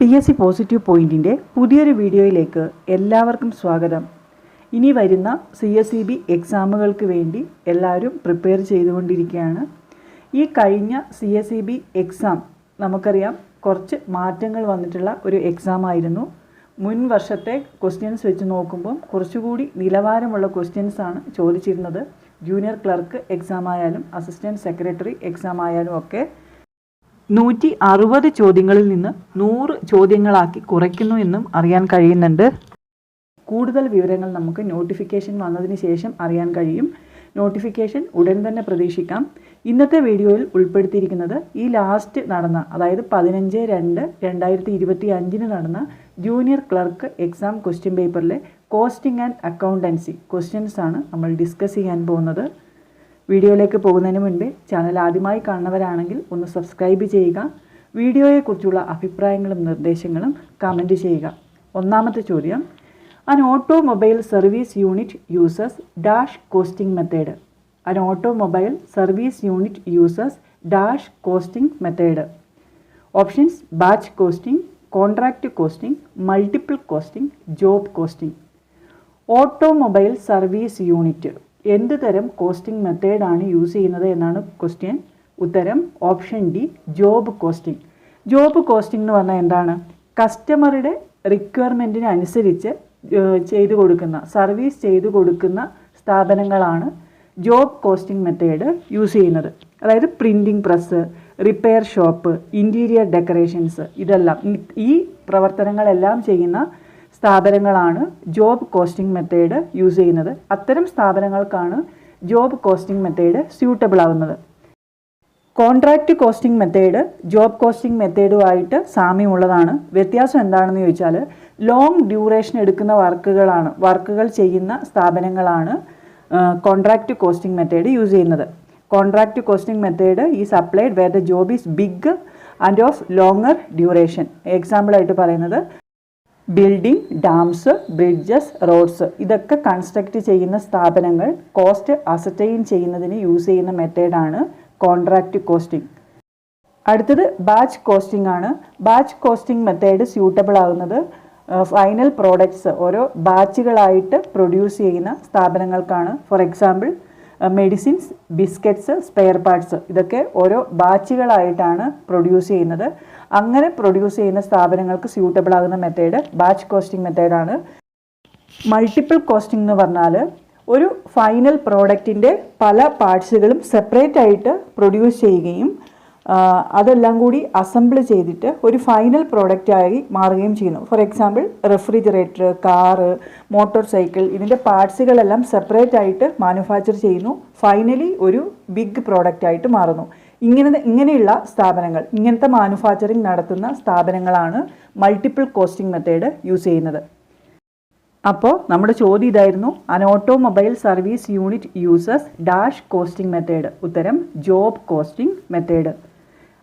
P S C positive പോയിന്റിന്റെ പുതിയൊരു വീഡിയോയിലേക്ക് എല്ലാവർക്കും സ്വാഗതം. ഇനി വരുന്ന സി എസ് ഇ ബി എക്സാമുകൾക്ക് വേണ്ടി എല്ലാവരും പ്രിപ്പയർ ചെയ്തുകൊണ്ടിരിക്കുകയാണ്. ഈ കഴിഞ്ഞ C S E B exam നമുക്കറിയാം കുറച്ച് മാറ്റങ്ങൾ വന്നിട്ടുള്ള ഒരു എക്സാം ആയിരുന്നു. മുൻ വർഷത്തെ ക്വസ്റ്റ്യൻസ് വെച്ച് നോക്കുമ്പം കുറച്ചുകൂടി നിലവാരമുള്ള ക്വസ്റ്റ്യൻസ് ആണ് ചോദിച്ചിരുന്നത്. ജൂനിയർ ക്ലർക്ക് എക്സാം ആയാലും അസിസ്റ്റന്റ് സെക്രട്ടറി എക്സാം ആയാലും ഒക്കെ നൂറ്റി അറുപത് ചോദ്യങ്ങളിൽ നിന്ന് നൂറ് ചോദ്യങ്ങളാക്കി കുറയ്ക്കുന്നു എന്നും അറിയാൻ കഴിയുന്നുണ്ട്. കൂടുതൽ വിവരങ്ങൾ നമുക്ക് നോട്ടിഫിക്കേഷൻ വന്നതിന് ശേഷം അറിയാൻ കഴിയും. നോട്ടിഫിക്കേഷൻ ഉടൻ തന്നെ പ്രതീക്ഷിക്കാം. ഇന്നത്തെ വീഡിയോയിൽ ഉൾപ്പെടുത്തിയിരിക്കുന്നത് ഈ ലാസ്റ്റ് നടന്ന അതായത് പതിനഞ്ച് രണ്ട് രണ്ടായിരത്തി ഇരുപത്തി അഞ്ചിന് നടന്ന ജൂനിയർ ക്ലർക്ക് എക്സാം ക്വസ്റ്റ്യൻ പേപ്പറിലെ കോസ്റ്റിംഗ് ആൻഡ് അക്കൗണ്ടൻസി ക്വസ്റ്റ്യൻസ് ആണ് നമ്മൾ ഡിസ്കസ് ചെയ്യാൻ പോകുന്നത്. വീഡിയോയിലേക്ക് പോകുന്നതിന് മുൻപേ ചാനൽ ആദ്യമായി കാണുന്നവരാണെങ്കിൽ ഒന്ന് സബ്സ്ക്രൈബ് ചെയ്യുക. വീഡിയോയെക്കുറിച്ചുള്ള അഭിപ്രായങ്ങളും നിർദ്ദേശങ്ങളും കമന്റ് ചെയ്യുക. ഒന്നാമത്തെ ചോദ്യം. An automobile service unit uses dash costing method an automobile service unit uses dash costing method options batch costing contract costing multiple costing job costing automobile service unit എന്ത് തരം കോസ്റ്റിംഗ് മെത്തേഡാണ് use ചെയ്യുന്നത് എന്നാണ് question ഉത്തരം option D job costing job costing എന്ന് പറഞ്ഞാൽ എന്താണ്? കസ്റ്റമറുടെ റിക്വയർമെന്റിന് അനുസരിച്ച് ചെയ്തു കൊടുക്കുന്ന സർവീസ് ചെയ്തു കൊടുക്കുന്ന സ്ഥാപനങ്ങളാണ് ജോബ് കോസ്റ്റിംഗ് മെത്തേഡ് യൂസ് ചെയ്യുന്നത്. അതായത് printing press repair shop interior decorations ഇതെല്ലാം. ഈ പ്രവർത്തനങ്ങളെല്ലാം ചെയ്യുന്ന സ്ഥാപനങ്ങളാണ് ജോബ് കോസ്റ്റിംഗ് മെത്തേഡ് യൂസ് ചെയ്യുന്നത്. അത്തരം സ്ഥാപനങ്ങൾക്കാണ് ജോബ് കോസ്റ്റിംഗ് മെത്തേഡ് സ്യൂട്ടബിൾ ആവുന്നത്. Contract costing method job costing മെത്തേഡുമായിട്ട് സാമ്യമുള്ളതാണ്. വ്യത്യാസം എന്താണെന്ന് ചോദിച്ചാൽ ലോങ് ഡ്യൂറേഷൻ എടുക്കുന്ന വർക്കുകളാണ് വർക്കുകൾ ചെയ്യുന്ന സ്ഥാപനങ്ങളാണ് കോൺട്രാക്റ്റ് കോസ്റ്റിംഗ് മെത്തേഡ് യൂസ് ചെയ്യുന്നത്. Contract costing method is applied where the job is big and of longer duration. എക്സാമ്പിളായിട്ട് പറയുന്നത് ബിൽഡിംഗ് ഡാംസ് ബ്രിഡ്ജസ് റോഡ്സ്. ഇതൊക്കെ കൺസ്ട്രക്റ്റ് ചെയ്യുന്ന സ്ഥാപനങ്ങൾ കോസ്റ്റ് അസറ്റൈൻ ചെയ്യുന്നതിന് യൂസ് ചെയ്യുന്ന മെത്തേഡാണ് കോൺട്രാക്റ്റ് കോസ്റ്റിംഗ് അടുത്തത് ബാച്ച് കോസ്റ്റിംഗ് ആണ്. ബാച്ച് കോസ്റ്റിംഗ് മെത്തേഡ് സ്യൂട്ടബിൾ ആകുന്നത് ഫൈനൽ പ്രോഡക്ട്സ് ഓരോ ബാച്ചുകളായിട്ട് പ്രൊഡ്യൂസ് ചെയ്യുന്ന സ്ഥാപനങ്ങൾക്കാണ്. For example medicines biscuits spare parts ഇതൊക്കെ ഓരോ ബാച്ചുകളായിട്ടാണ് പ്രൊഡ്യൂസ് ചെയ്യുന്നത്. അങ്ങനെ പ്രൊഡ്യൂസ് ചെയ്യുന്ന സ്ഥാപനങ്ങൾക്ക് സ്യൂട്ടബിൾ ആകുന്ന മെത്തേഡ് ബാച്ച് കോസ്റ്റിംഗ് മെത്തേഡാണ് മൾട്ടിപ്പിൾ കോസ്റ്റിംഗ് എന്ന് പറഞ്ഞാൽ ഒരു ഫൈനൽ പ്രോഡക്റ്റിന്റെ പല പാർട്സുകളും സെപ്പറേറ്റ് ആയിട്ട് പ്രൊഡ്യൂസ് ചെയ്യുകയും അതെല്ലാം കൂടി അസംബിൾ ചെയ്തിട്ട് ഒരു ഫൈനൽ പ്രോഡക്റ്റായി മാറുകയും ചെയ്യുന്നു. For example refrigerator car motor cycle ഇതിന്റെ പാർട്സുകളെല്ലാം സെപ്പറേറ്റ് ആയിട്ട് മാനുഫാക്ചർ ചെയ്യുന്നു. ഫൈനലി ഒരു ബിഗ് പ്രോഡക്റ്റായിട്ട് മാറുന്നു. ഇങ്ങനെ ഇങ്ങനെയുള്ള സ്ഥാപനങ്ങൾ ഇങ്ങനത്തെ മാനുഫാക്ചറിങ് നടത്തുന്ന സ്ഥാപനങ്ങളാണ് മൾട്ടിപ്പിൾ കോസ്റ്റിംഗ് മെത്തേഡ് യൂസ് ചെയ്യുന്നത്. അപ്പോൾ നമ്മുടെ ചോദ്യം ഇതായിരുന്നു an automobile service unit uses dash costing method ഉത്തരം ജോബ് കോസ്റ്റിംഗ് മെത്തേഡ്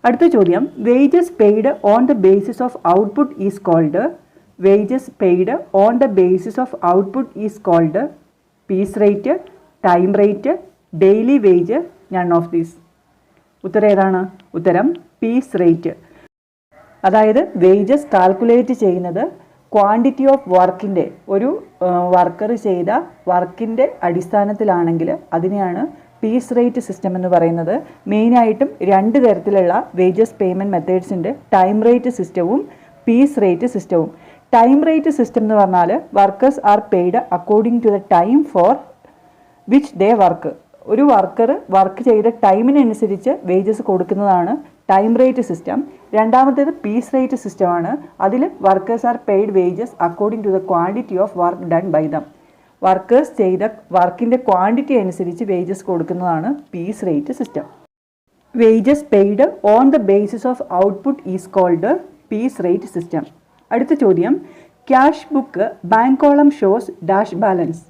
അടുത്ത ചോദ്യം wages paid on the basis of output is called wages paid on the basis of output is called piece rate time rate daily wage none of these ഉത്തരം ഏതാണ് ഉത്തരം piece rate അതായത് wages calculate ചെയ്യുന്നത് quantity of വർക്കിന്റെ ഒരു worker ചെയ്ത വർക്കിന്റെ അടിസ്ഥാനത്തിലാണെങ്കിൽ അതിനെയാണ് പീസ് റേറ്റ് സിസ്റ്റം എന്ന് പറയുന്നത്. മെയിനായിട്ടും രണ്ട് തരത്തിലുള്ള വേജസ് പേയ്മെന്റ് മെത്തേഡ്സിന്റെ ടൈം റേറ്റ് സിസ്റ്റവും പീസ് റേറ്റ് സിസ്റ്റവും. ടൈം റേറ്റ് സിസ്റ്റം എന്ന് പറഞ്ഞാൽ workers are paid according to the time for which they work. ഒരു വർക്കർ വർക്ക് ചെയ്ത ടൈമിനനുസരിച്ച് വേജസ് കൊടുക്കുന്നതാണ് ടൈം റേറ്റ് സിസ്റ്റം രണ്ടാമത്തേത് പീസ് റേറ്റ് സിസ്റ്റമാണ് അതിൽ workers are paid wages according to the quantity of work done by them workers ചെയ്ത വർക്കിന്റെ quantity അനുസരിച്ച് വേജസ് കൊടുക്കുന്നതാണ് piece rate system wages paid on the basis of output is called piece rate system അടുത്ത ചോദ്യം cash book bank column shows dash balance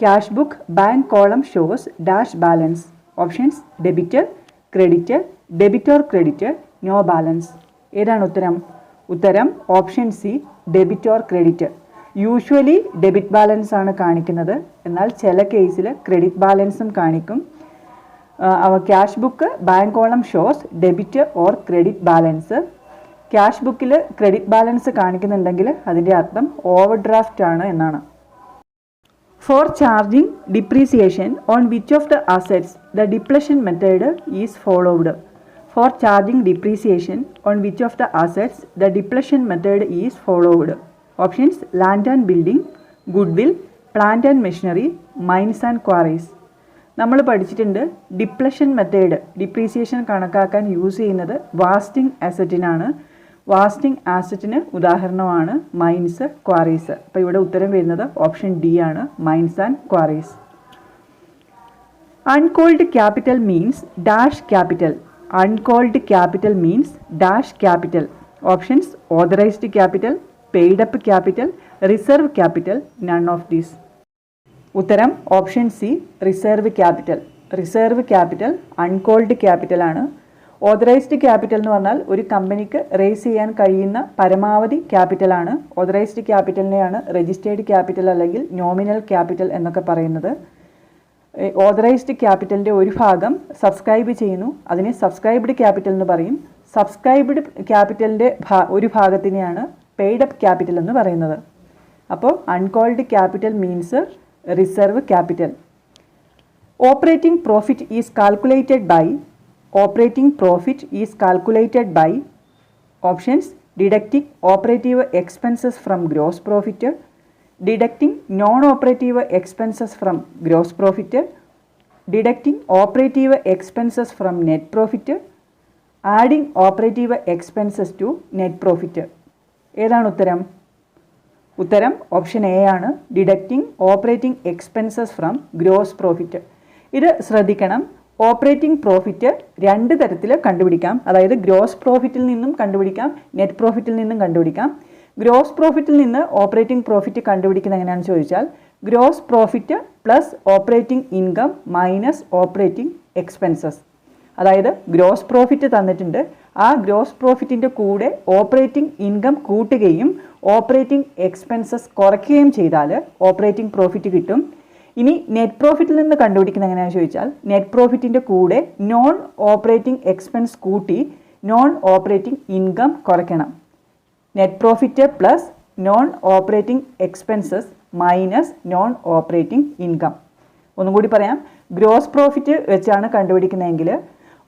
cash book bank column shows dash balance options debit credit debit or credit no balance. ഏതാണ് ഉത്തരം? ഉത്തരം option C debit or credit. Usually debit balance ആണ് കാണിക്കുന്നത്. എന്നാൽ ചില കേസിൽ ക്രെഡിറ്റ് ബാലൻസും കാണിക്കും. അവ cash book bank column shows debit or credit balance. Cash ബുക്കിൽ ക്രെഡിറ്റ് ബാലൻസ് കാണിക്കുന്നുണ്ടെങ്കിൽ അതിന്റെ അർത്ഥം ഓവർ ഡ്രാഫ്റ്റ് ആണ് എന്നാണ്. For charging depreciation on which of the assets the depletion method is followed. For charging depreciation on which of the assets the depletion method is followed. Options land and building goodwill plant and machinery mines and quarries. നമ്മൾ പഠിച്ചിട്ടുണ്ട് depletion method depreciation കണക്കാക്കാൻ use ചെയ്യുന്നത് wasting അസറ്റിനാണ്. വാസ്റ്റിംഗ് ആസറ്റിന് ഉദാഹരണമാണ് mines quarries. അപ്പോൾ ഇവിടെ ഉത്തരം വരുന്നത് option D ആണ് mines and quarries. Uncalled capital means dash capital. Uncalled capital means dash capital. Options authorised capital paid up capital reserve capital none of these. ഉത്തരം option C reserve capital. Reserve capital uncalled capital ആണ്. Authorised capital എന്ന് പറഞ്ഞാൽ ഒരു കമ്പനിക്ക് raise ചെയ്യാൻ കഴിയുന്ന പരമാവധി ക്യാപിറ്റലാണ് ഓതറൈസ്ഡ് ക്യാപിറ്റലിനെയാണ് രജിസ്റ്റേർഡ് ക്യാപിറ്റൽ അല്ലെങ്കിൽ നോമിനൽ ക്യാപിറ്റൽ എന്നൊക്കെ പറയുന്നത്. ഓതറൈസ്ഡ് ക്യാപിറ്റലിന്റെ ഒരു ഭാഗം സബ്സ്ക്രൈബ് ചെയ്യുന്നു. അതിനെ സബ്സ്ക്രൈബ്ഡ് ക്യാപിറ്റൽ എന്ന് പറയും. സബ്സ്ക്രൈബ്ഡ് ക്യാപിറ്റലിന്റെ ഒരു ഭാഗത്തിനെയാണ് പെയ്ഡ് അപ്പ് ക്യാപിറ്റൽ എന്ന് പറയുന്നത്. അപ്പോൾ uncalled capital means reserve capital. Operating profit is calculated by profit is calculated by options deducting operative expenses from gross profit deducting non operative expenses from gross profit deducting operative expenses from net profit adding operative expenses to net profit ഏതാണ് ഉത്തരം? ഉത്തരം option A ആണ്. Deducting operating expenses from gross profit ഇത് ശ്രദ്ധിക്കണം. Operating profit രണ്ട് തരത്തിൽ കണ്ടുപിടിക്കാം. അതായത് ഗ്രോസ് പ്രോഫിറ്റിൽ നിന്നും കണ്ടുപിടിക്കാം നെറ്റ് പ്രോഫിറ്റിൽ നിന്നും കണ്ടുപിടിക്കാം. ഗ്രോസ് പ്രോഫിറ്റിൽ നിന്ന് ഓപ്പറേറ്റിംഗ് പ്രോഫിറ്റ് കണ്ടുപിടിക്കുന്നത് എങ്ങനെയാണെന്ന് ചോദിച്ചാൽ gross profit plus operating income minus operating expenses. അതായത് ഗ്രോസ് പ്രോഫിറ്റ് തന്നിട്ടുണ്ട്. ആ ഗ്രോസ് പ്രോഫിറ്റിന്റെ കൂടെ ഓപ്പറേറ്റിംഗ് ഇൻകം കൂട്ടുകയും ഓപ്പറേറ്റിംഗ് എക്സ്പെൻസസ് കുറയ്ക്കുകയും ചെയ്താൽ ഓപ്പറേറ്റിംഗ് പ്രോഫിറ്റ് കിട്ടും. ഇനി നെറ്റ് പ്രോഫിറ്റിൽ നിന്ന് കണ്ടുപിടിക്കുന്ന എങ്ങനെയാണെന്ന് ചോദിച്ചാൽ നെറ്റ് പ്രോഫിറ്റിന്റെ കൂടെ നോൺ ഓപ്പറേറ്റിംഗ് എക്സ്പെൻസ് കൂട്ടി നോൺ ഓപ്പറേറ്റിംഗ് ഇൻകം കുറയ്ക്കണം. Net profit plus non operating expenses minus non operating income ഒന്നും കൂടി പറയാം. ഗ്രോസ് പ്രോഫിറ്റ് വെച്ചാണ് കണ്ടുപിടിക്കുന്നതെങ്കിൽ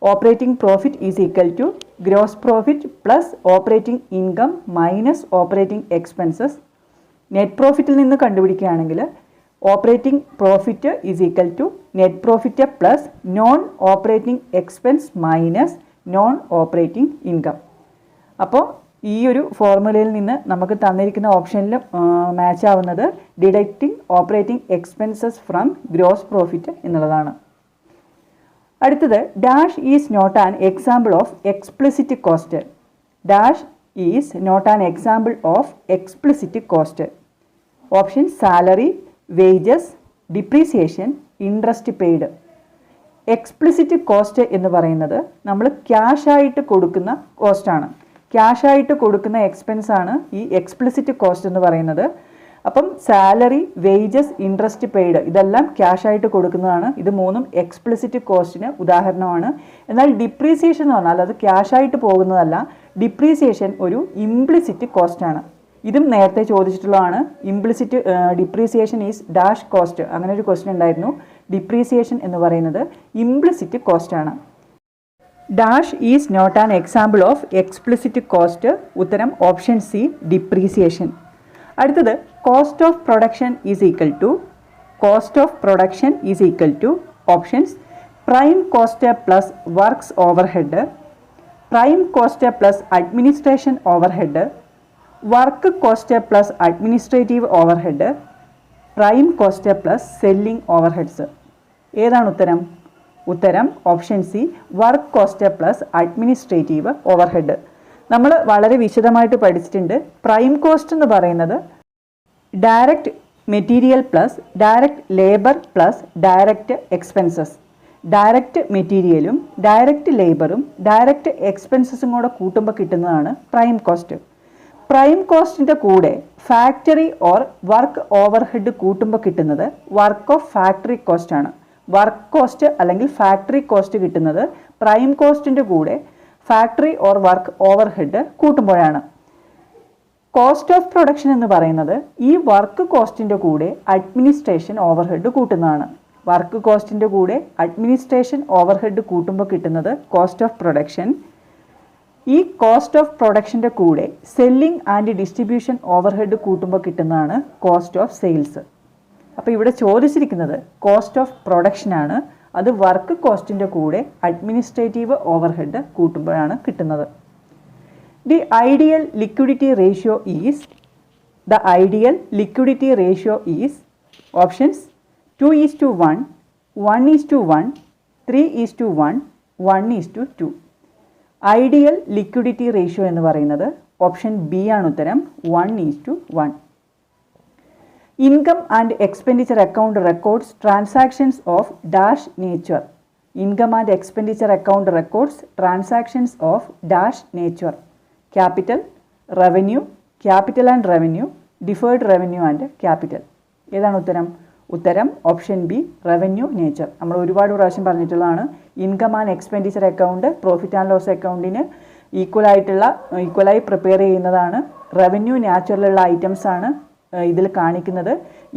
operating profit is equal to gross profit plus operating income minus operating expenses net പ്രോഫിറ്റിൽ നിന്ന് കണ്ടുപിടിക്കുകയാണെങ്കിൽ operating profit is equal to net profit plus non operating expense minus non operating income അപ്പോൾ ഈ ഒരു ഫോർമുലയിൽ നിന്ന് നമുക്ക് തന്നിരിക്കുന്ന ഓപ്ഷനിൽ മാച്ച് ആവുന്നത് deducting operating expenses from gross profit എന്നുള്ളതാണ്. അടുത്തത് dash is not an example of explicit cost dash is not an example of explicit cost option salary wages depreciation interest paid explicit cost എന്ന് പറയുന്നത് നമ്മൾ ക്യാഷായിട്ട് കൊടുക്കുന്ന കോസ്റ്റാണ് ക്യാഷായിട്ട് കൊടുക്കുന്ന expense ആണ് ഈ explicit cost എന്ന് പറയുന്നത്. അപ്പം സാലറി വേജസ് ഇൻട്രസ്റ്റ് പെയ്ഡ് ഇതെല്ലാം ക്യാഷ് ആയിട്ട് കൊടുക്കുന്നതാണ്. ഇത് മൂന്നും എക്സ്പ്ലിസിറ്റ് കോസ്റ്റിന് ഉദാഹരണമാണ്. എന്നാൽ ഡിപ്രീസിയേഷൻ എന്ന് പറഞ്ഞാൽ അത് ക്യാഷ് ആയിട്ട് പോകുന്നതല്ല. ഡിപ്രീസിയേഷൻ ഒരു ഇംപ്ലിസിറ്റ് കോസ്റ്റാണ് ഇതും നേരത്തെ ചോദിച്ചിട്ടുള്ളതാണ്. Implicit depreciation is dash cost അങ്ങനെ ഒരു ക്വസ്റ്റ്യൻ ഉണ്ടായിരുന്നു. ഡിപ്രീസിയേഷൻ എന്ന് പറയുന്നത് ഇംപ്ലിസിറ്റ് കോസ്റ്റ് ആണ്. Dash is not an example of explicit cost ഉത്തരം ഓപ്ഷൻ സി ഡിപ്രീസിയേഷൻ അടുത്തത് cost of production is equal to cost of production is equal to options prime cost plus works overhead prime cost plus administration overhead work cost plus administrative overhead prime cost plus selling overheads. ഏതാണ് ഉത്തരം? ഉത്തരം option C work cost plus administrative overhead. നമ്മൾ വളരെ വിശദമായിട്ട് പഠിച്ചിട്ടുണ്ട്. Prime cost എന്ന് പറയുന്നത് direct material plus direct labour plus direct expenses. Direct മെറ്റീരിയലും ഡയറക്റ്റ് ലേബറും ഡയറക്റ്റ് എക്സ്പെൻസസും കൂടെ കൂട്ടുമ്പോൾ കിട്ടുന്നതാണ് പ്രൈം കോസ്റ്റ്. പ്രൈം കോസ്റ്റിന്റെ കൂടെ ഫാക്ടറി ഓർ വർക്ക് ഓവർഹെഡ് കൂട്ടുമ്പോൾ കിട്ടുന്നത് വർക്ക് ഓഫ് ഫാക്ടറി കോസ്റ്റ് ആണ്. വർക്ക് കോസ്റ്റ് അല്ലെങ്കിൽ ഫാക്ടറി കോസ്റ്റ് കിട്ടുന്നത് പ്രൈം കോസ്റ്റിന്റെ കൂടെ ഫാക്ടറി ഓർ വർക്ക് ഓവർഹെഡ് കൂട്ടുമ്പോഴാണ്. കോസ്റ്റ് ഓഫ് പ്രൊഡക്ഷൻ എന്ന് പറയുന്നത് ഈ വർക്ക് കോസ്റ്റിന്റെ കൂടെ അഡ്മിനിസ്ട്രേഷൻ ഓവർഹെഡ് കൂട്ടുന്നതാണ്. വർക്ക് കോസ്റ്റിന്റെ കൂടെ അഡ്മിനിസ്ട്രേഷൻ ഓവർഹെഡ് കൂട്ടുമ്പോൾ കിട്ടുന്നത് കോസ്റ്റ് ഓഫ് പ്രൊഡക്ഷൻ ഈ കോസ്റ്റ് ഓഫ് പ്രൊഡക്ഷന്റെ കൂടെ സെല്ലിംഗ് ആൻഡ് ഡിസ്ട്രിബ്യൂഷൻ ഓവർഹെഡ് കൂട്ടുമ്പോൾ കിട്ടുന്നതാണ് കോസ്റ്റ് ഓഫ് സെയിൽസ് അപ്പോൾ ഇവിടെ ചോദിച്ചിരിക്കുന്നത് കോസ്റ്റ് ഓഫ് പ്രൊഡക്ഷനാണ് അത് വർക്ക് കോസ്റ്റിന്റെ കൂടെ അഡ്മിനിസ്ട്രേറ്റീവ് ഓവർഹെഡ് കൂട്ടുമ്പോഴാണ് കിട്ടുന്നത്. The ideal liquidity ratio is the ideal liquidity ratio is options two is to one one is to one three is to one one is to two ideal liquidity ratio എന്ന് പറയുന്നത് option B ആണ് ഉത്തരം. One is to one income and expenditure account records transactions of dash nature. Income and expenditure account records transactions of dash nature. Capital revenue capital and revenue deferred revenue and capital. ഏതാണ് ഉത്തരം? ഉത്തരം option B revenue nature നമ്മൾ ഒരുപാട് പ്രാവശ്യം പറഞ്ഞിട്ടുള്ളതാണ്. Income and expenditure account profit and loss അക്കൗണ്ടിന് equal ആയിട്ടുള്ള ഈക്വലായി prepare ചെയ്യുന്നതാണ്. റവന്യൂ നാച്ചുറലുള്ള ഐറ്റംസ് ആണ് ഇതിൽ കാണിക്കുന്നത്.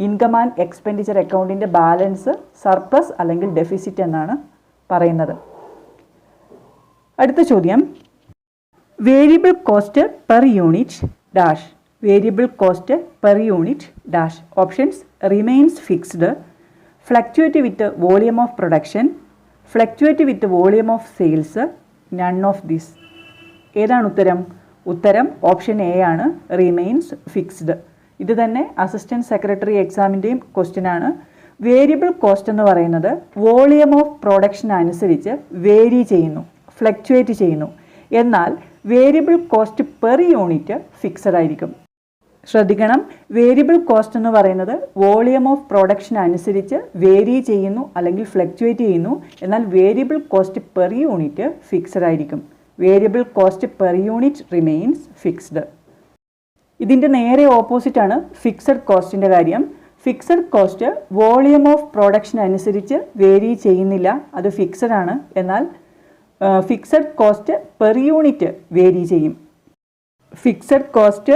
ഇൻകം ആൻഡ് എക്സ്പെൻഡിച്ചർ അക്കൗണ്ടിന്റെ ബാലൻസ് സർപ്ലസ് അല്ലെങ്കിൽ ഡെഫിസിറ്റ് എന്നാണ് പറയുന്നത്. അടുത്ത ചോദ്യം. Variable cost per unit dash variable cost per unit dash options remains fixed fluctuate with volume of production fluctuate with volume of sales none of this ഏതാണ് ഉത്തരം? ഉത്തരം option A ആണ്. Remains fixed ഇത് തന്നെ അസിസ്റ്റന്റ് സെക്രട്ടറി എക്സാമിന്റെയും question ആണ്. Variable cost എന്ന് പറയുന്നത് വോളിയം ഓഫ് പ്രൊഡക്ഷൻ അനുസരിച്ച് വേരി ചെയ്യുന്നു ഫ്ലക്ച്വേറ്റ് ചെയ്യുന്നു. എന്നാൽ variable cost per unit fixed ആയിരിക്കും. ശ്രദ്ധിക്കണം. വേരിയബിൾ കോസ്റ്റ് എന്ന് പറയുന്നത് വോളിയം ഓഫ് പ്രൊഡക്ഷൻ അനുസരിച്ച് വേരി ചെയ്യുന്നു അല്ലെങ്കിൽ ഫ്ലക്ച്വേറ്റ് ചെയ്യുന്നു. എന്നാൽ variable cost per unit fixed ആയിരിക്കും. Variable cost per unit remains fixed ഇതിന്റെ നേരെ ഓപ്പോസിറ്റ് ആണ് ഫിക്സഡ് കോസ്റ്റിന്റെ കാര്യം. Fixed cost volume of production അനുസരിച്ച് വേരി ചെയ്യുന്നില്ല. അത് ഫിക്സഡ് ആണ്. എന്നാൽ fixed cost per unit vary ചെയ്യും. ഫിക്സഡ് കോസ്റ്റ്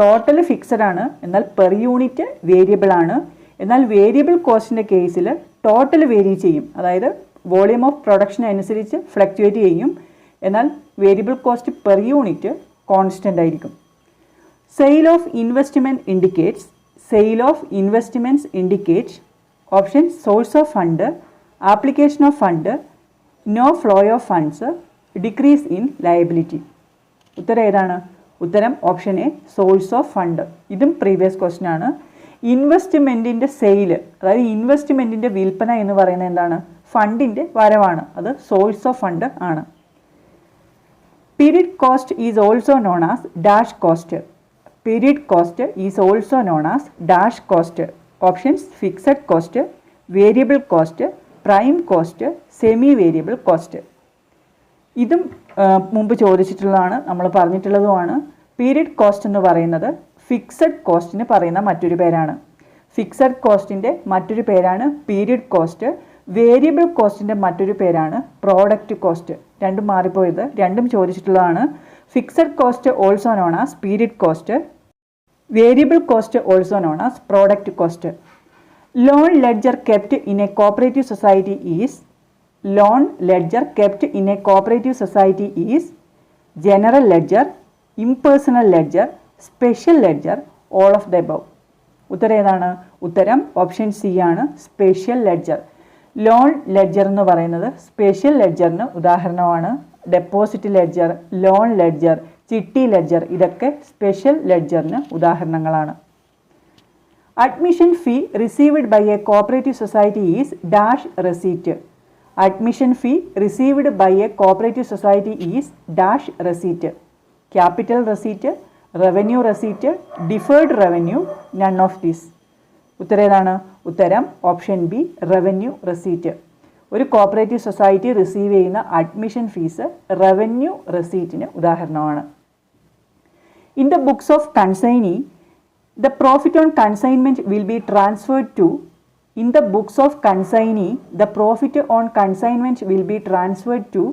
ടോട്ടൽ ഫിക്സഡ് ആണ്. എന്നാൽ പെർ യൂണിറ്റ് വേരിയബിൾ ആണ്. എന്നാൽ വേരിയബിൾ കോസ്റ്റിന്റെ കേസിൽ ടോട്ടൽ വേരി ചെയ്യും. അതായത് വോളിയം ഓഫ് പ്രൊഡക്ഷൻ അനുസരിച്ച് ഫ്ലക്ച്വേറ്റ് ചെയ്യും. എന്നാൽ variable cost per unit constant ആയിരിക്കും. Sale of investment indicates sale of investments indicates option source of fund application of fund no flow of funds decrease in liability ഉത്തരം ഏതാണ്? ഉത്തരം option A source of fund ഇതും previous question ആണ്. ഇൻവെസ്റ്റ്മെന്റിന്റെ sale അതായത് ഇൻവെസ്റ്റ്മെന്റിന്റെ വിൽപ്പന എന്ന് പറയുന്നത് എന്താണ്? ഫണ്ടിന്റെ വരവാണ്. അത് സോഴ്സ് ഓഫ് ഫണ്ട് ആണ്. Period cost is also known as dash cost period cost is also known as dash cost options fixed cost variable cost prime cost semi variable cost ഇതും മുമ്പ് ചോദിച്ചിട്ടുള്ളതാണ് നമ്മൾ പറഞ്ഞിട്ടുള്ളതുമാണ്. പീരിയഡ് കോസ്റ്റ് എന്ന് പറയുന്നത് fixed കോസ്റ്റിന് പറയുന്ന മറ്റൊരു പേരാണ്. Fixed കോസ്റ്റിന്റെ മറ്റൊരു പേരാണ് പീരിയഡ് കോസ്റ്റ് വേരിയബിൾ കോസ്റ്റിന്റെ മറ്റൊരു പേരാണ് പ്രോഡക്റ്റ് കോസ്റ്റ് രണ്ടും മാറിപ്പോയത്. രണ്ടും ചോദിച്ചിട്ടുള്ളതാണ്. Fixed cost also known as period cost variable cost also known as product cost loan ledger kept in a cooperative society is loan ledger kept in a cooperative society is general ledger impersonal ledger special ledger all of the above ഉത്തരം ഏതാണ്? ഉത്തരം option C ആണ്. Special ledger loan ledger എന്ന് പറയുന്നത് special ലെഡ്ജറിന് ഉദാഹരണമാണ്. Deposit ledger loan ledger chitty ledger ഇതൊക്കെ special ലെഡ്ജറിന് ഉദാഹരണങ്ങളാണ്. Admission fee received by a cooperative society is dash receipt admission fee received by a cooperative society is dash receipt capital receipt revenue receipt deferred revenue none of these ഉത്തരം ഏതാണ്? ഉത്തരം option B revenue receipt ഒരു cooperative society receive ചെയ്യുന്ന admission fees revenue റെസീറ്റിന് ഉദാഹരണമാണ്. In the books of consignee the profit on consignment will be transferred to in the books of consignee the profit on consignment will be transferred to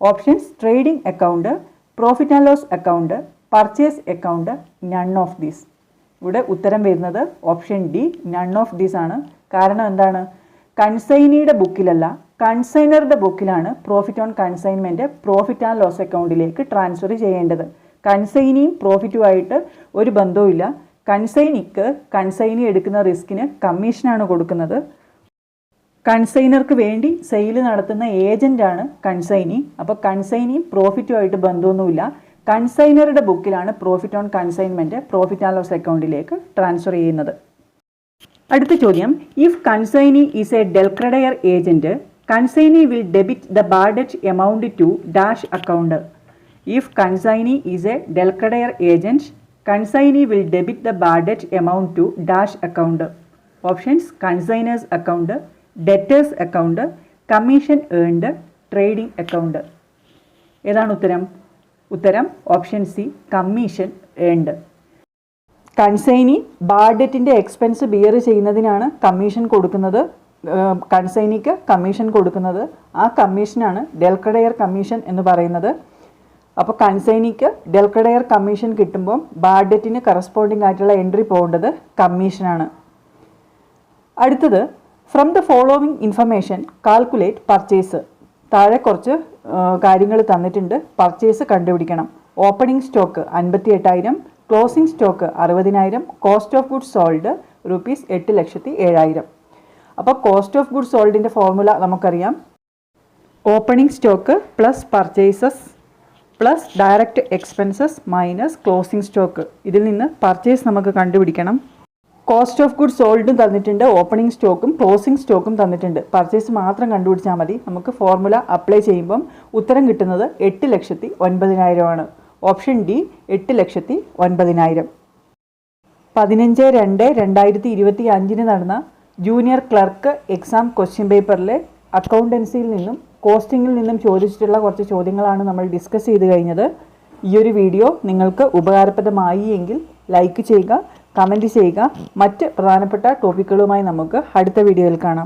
options trading account profit and loss account purchase account none of these ഇവിടെ ഉത്തരം വരുന്നത് option D none of these ആണ്. കാരണം എന്താണ്? കൺസൈനിയുടെ ബുക്കിലല്ല കൺസൈനറുടെ ബുക്കിലാണ് profit on consignment profit and loss അക്കൗണ്ടിലേക്ക് ട്രാൻസ്ഫർ ചെയ്യേണ്ടത്. കൺസൈനിയും പ്രോഫിറ്റുമായിട്ട് ഒരു ബന്ധവുമില്ല. കൺസൈനിക്ക് കൺസൈനി എടുക്കുന്ന റിസ്കിന് കമ്മീഷനാണ് കൊടുക്കുന്നത്. കൺസൈനർക്ക് വേണ്ടി സെയിൽ നടത്തുന്ന ഏജന്റാണ് കൺസൈനി. അപ്പോൾ കൺസൈനിയും പ്രോഫിറ്റുമായിട്ട് ബന്ധമൊന്നുമില്ല. കൺസൈനറുടെ ബുക്കിലാണ് profit on consignment profit and loss അക്കൗണ്ടിലേക്ക് ട്രാൻസ്ഫർ ചെയ്യുന്നത്. അടുത്ത ചോദ്യം. If consignee is a del credere agent consignee will debit the bad debt amount to dash account if consignee is a del credere agent consignee will debit the bad debt amount to dash account options consignors account debtors account commission earned trading account ഏതാണ് ഉത്തരം? ഉത്തരം option C commission earned consignee ബാഡറ്റിന്റെ expense bear ചെയ്യുന്നതിനാണ് commission കൊടുക്കുന്നത്. കൺസൈനിക്ക് commission കൊടുക്കുന്നത്. ആ കമ്മീഷനാണ് ഡെൽക്കഡയർ commission എന്ന് പറയുന്നത്. അപ്പോൾ കൺസൈനിക്ക് ഡെൽക്കഡയർ കമ്മീഷൻ കിട്ടുമ്പം ബാഡറ്റിന് കറസ്പോണ്ടിങ് ആയിട്ടുള്ള എൻട്രി പോകേണ്ടത് കമ്മീഷനാണ് അടുത്തത് from the following information calculate purchase താഴെ കുറച്ച് കാര്യങ്ങൾ തന്നിട്ടുണ്ട്. പർച്ചേസ് കണ്ടുപിടിക്കണം. ഓപ്പണിംഗ് സ്റ്റോക്ക് അൻപത്തി എട്ടായിരം ക്ലോസിംഗ് സ്റ്റോക്ക് അറുപതിനായിരം cost of goods sold rupees എട്ട് ലക്ഷത്തി ഏഴായിരം അപ്പോൾ കോസ്റ്റ് ഓഫ് ഗുഡ്സ് സോൾഡിന്റെ ഫോർമുല നമുക്കറിയാം. Opening stock plus purchases plus direct expenses minus closing stock ഇതിൽ നിന്ന് പർച്ചേസ് നമുക്ക് കണ്ടുപിടിക്കണം. കോസ്റ്റ് ഓഫ് ഗുഡ് സോൾഡും തന്നിട്ടുണ്ട്. ഓപ്പണിംഗ് സ്റ്റോക്കും ക്ലോസിംഗ് സ്റ്റോക്കും തന്നിട്ടുണ്ട്. പർച്ചേസ് മാത്രം കണ്ടുപിടിച്ചാൽ മതി. നമുക്ക് ഫോർമുല അപ്ലൈ ചെയ്യുമ്പം ഉത്തരം കിട്ടുന്നത് എട്ട് ലക്ഷത്തി ഒൻപതിനായിരമാണ് ഓപ്ഷൻ ഡി എട്ട് ലക്ഷത്തി ഒൻപതിനായിരം. പതിനഞ്ച് രണ്ട് രണ്ടായിരത്തി ഇരുപത്തി അഞ്ചിന് നടന്ന ജൂനിയർ ക്ലർക്ക് എക്സാം ക്വസ്റ്റ്യൻ പേപ്പറിലെ അക്കൗണ്ടൻസിയിൽ നിന്നും കോസ്റ്റിങ്ങിൽ നിന്നും ചോദിച്ചിട്ടുള്ള കുറച്ച് ചോദ്യങ്ങളാണ് നമ്മൾ ഡിസ്കസ് ചെയ്ത് കഴിഞ്ഞത്. ഈ ഒരു വീഡിയോ നിങ്ങൾക്ക് ഉപകാരപ്രദമായി എങ്കിൽ ലൈക്ക് ചെയ്യുക കമന്റ് ചെയ്യുക. മറ്റ് പ്രധാനപ്പെട്ട ടോപ്പിക്കുകളുമായി നമുക്ക് അടുത്ത വീഡിയോയിൽ കാണാം.